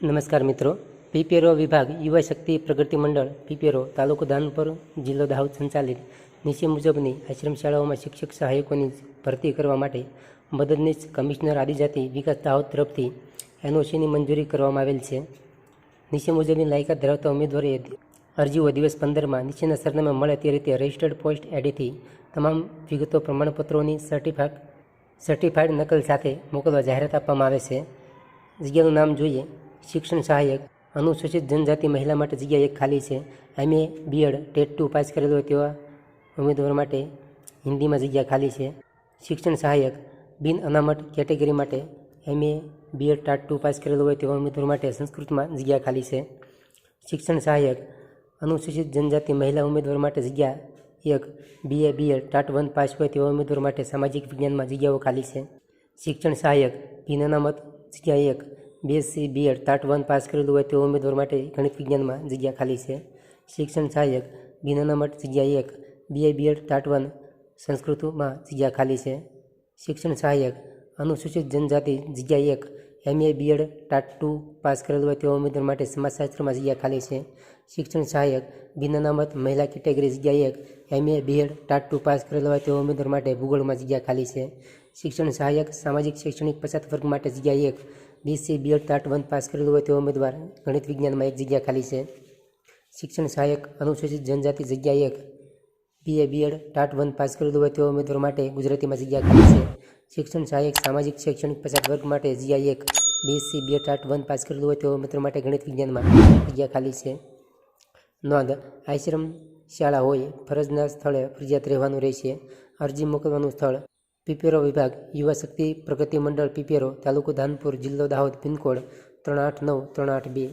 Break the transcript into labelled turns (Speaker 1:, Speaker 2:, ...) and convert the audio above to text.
Speaker 1: નમસ્કાર મિત્રો. પીપીઆરઓ વિભાગ યુવા શક્તિ પ્રગતિ મંડળ પીપીઆરઓ તાલુકો દાનપુર જિલ્લો દાહોદ સંચાલિત નીચે મુજબની આશ્રમ શાળાઓમાં શિક્ષક સહાયકોની ભરતી કરવા માટે મદદનીશ કમિશનર આદિજાતિ વિકાસ દાહોદ તરફથી એનઓસીની મંજૂરી કરવામાં આવેલ છે. નીચે મુજબની લાયકાત ધરાવતા ઉમેદવારોએ અરજીઓ દિવસ પંદરમાં નીચેના સરનામે મળે તે રીતે રજિસ્ટર્ડ પોસ્ટ એડીથી તમામ વિગતો પ્રમાણપત્રોની સર્ટિફાઈડ સર્ટિફાઈડ નકલ સાથે મોકલવા જાહેરાત આપવામાં આવે છે. જગ્યાનું નામ જોઈએ. શિક્ષણ સહાયક અનુસૂચિત જનજાતિ મહિલા માટે જગ્યા એક ખાલી છે. MA BEd TET two pass કરેલું હોય તેવા ઉમેદવાર માટે હિન્દીમાં જગ્યા ખાલી છે. શિક્ષણ સહાયક બિન અનામત કેટેગરી માટે MA BEd TAT two pass કરેલું હોય તેવા ઉમેદવાર માટે સંસ્કૃતમાં જગ્યા ખાલી છે. શિક્ષણ સહાયક અનુસૂચિત જનજાતિ મહિલા ઉમેદવાર માટે જગ્યા એક BA BEd TAT one pass હોય તેવા ઉમેદવાર માટે સામાજિક વિજ્ઞાનમાં જગ્યાઓ ખાલી છે. શિક્ષણ સહાયક બિન અનામત જગ્યા એક BSc BEd TAT one pass કરેલું હોય તેવા ઉમેદવાર માટે ગણિત વિજ્ઞાનમાં જગ્યા ખાલી છે. શિક્ષણ સહાયક, બિનાના માટે જગ્યા એક બીએ બીએડ ટાટ વન સંસ્કૃતમાં જગ્યા ખાલી છે. શિક્ષણ સહાયક, અનુસૂચિત જનજાતિ જગ્યા એક MA BEd TAT two pass કરેલું હોય તેવા ઉમેદવાર માટે સમાજશાસ્ત્રમાં જગ્યા ખાલી છે. શિક્ષણ સહાયક બિન અનામત મહિલા કેટેગરી જગ્યા એક MA BEd TAT two pass કરેલું હોય તેવા ઉમેદવાર માટે ભૂગોળમાં જગ્યા ખાલી છે. શિક્ષણ સહાયક, સામાજિક, શૈક્ષણિક પછાત વર્ગ માટે જગ્યા એક BC BEd TAT one pass કરેલું હોય તેવા ઉમેદવાર ગણિત વિજ્ઞાનમાં એક જગ્યા ખાલી છે. શિક્ષણ સહાયક, અનુસૂચિત જનજાતિ જગ્યા એક. BA BEd TAT one pass કરેલું હોય તેવા ઉમેદવાર માટે ગુજરાતીમાં જગ્યા ખાલી છે. શિક્ષણ સહાયક, સામાજિક, શૈક્ષણિક પછાત વર્ગ માટે જીઆઈ એક. BSc BEd TAT one pass કરેલું હોય તેવા ઉમેદવાર માટે ગણિત વિજ્ઞાનમાં જગ્યા ખાલી છે. નોંધ, આશ્રમ શાળા હોય, ફરજના સ્થળે ફરજિયાત રહેવાનું રહેશે. અરજી મોકલવાનું સ્થળ પીપેરો વિભાગ, યુવા શક્તિ પ્રગતિ મંડળ પીપેરો, તાલુકો ધાનપુર, જિલ્લો દાહોદ, પિનકોડ ત્રણ આઠ નવ ત્રણ આઠ બે.